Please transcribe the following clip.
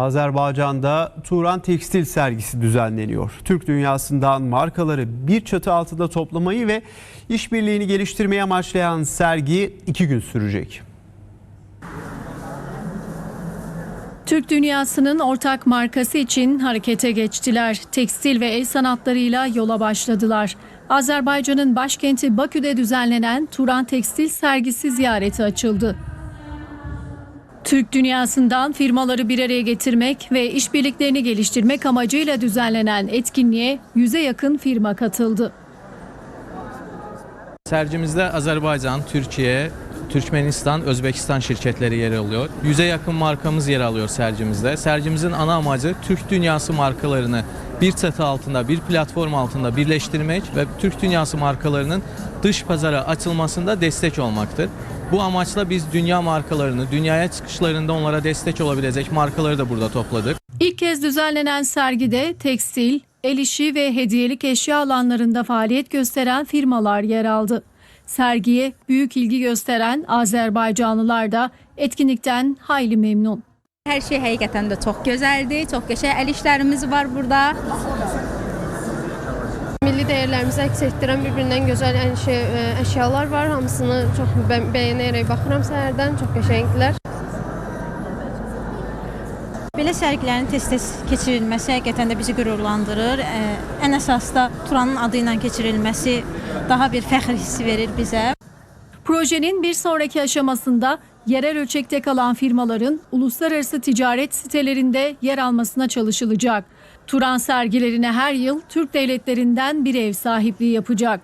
Azerbaycan'da Turan Tekstil sergisi düzenleniyor. Türk dünyasından markaları bir çatı altında toplamayı ve işbirliğini geliştirmeyi amaçlayan sergi iki gün sürecek. Türk dünyasının ortak markası için harekete geçtiler. Tekstil ve el sanatlarıyla yola başladılar. Azerbaycan'ın başkenti Bakü'de düzenlenen Turan Tekstil sergisi ziyareti açıldı. Türk dünyasından firmaları bir araya getirmek ve işbirliklerini geliştirmek amacıyla düzenlenen etkinliğe yüze yakın firma katıldı. Sergimizde Azerbaycan, Türkiye, Türkmenistan, Özbekistan şirketleri yer alıyor. Yüze yakın markamız yer alıyor sergimizde. Sergimizin ana amacı Türk dünyası markalarını bir çatı altında, bir platform altında birleştirmek ve Türk dünyası markalarının dış pazara açılmasında destek olmaktır. Bu amaçla biz dünya markalarını, dünyaya çıkışlarında onlara destek olabilecek markaları da burada topladık. İlk kez düzenlenen sergide tekstil, el işi ve hediyelik eşya alanlarında faaliyet gösteren firmalar yer aldı. Sergiye büyük ilgi gösteren Azerbaycanlılar da etkinlikten hayli memnun. Hər şey həqiqətən də çox gözəldir. Çox qəşəng əl işlərimiz var burada. Dəyərlərimizi əks etdirən bir-birindən gözəl şey, ə, əşyalar var. Hamısını çox bə- bəyənərək baxıram səhərdən. Çox qəşəngdilər. Belə sərgilərin tez-tez keçirilməsi həqiqətən də bizi qürurlandırır. Ə, Ən əsas da Turanın adı ilə keçirilməsi daha bir fəxr hissi verir bizə. Projenin bir sonraki aşamasında yerel ölçekte kalan firmaların uluslararası ticaret sitelerinde yer almasına çalışılacak. Turan sergilerine her yıl Türk devletlerinden bir ev sahipliği yapacak.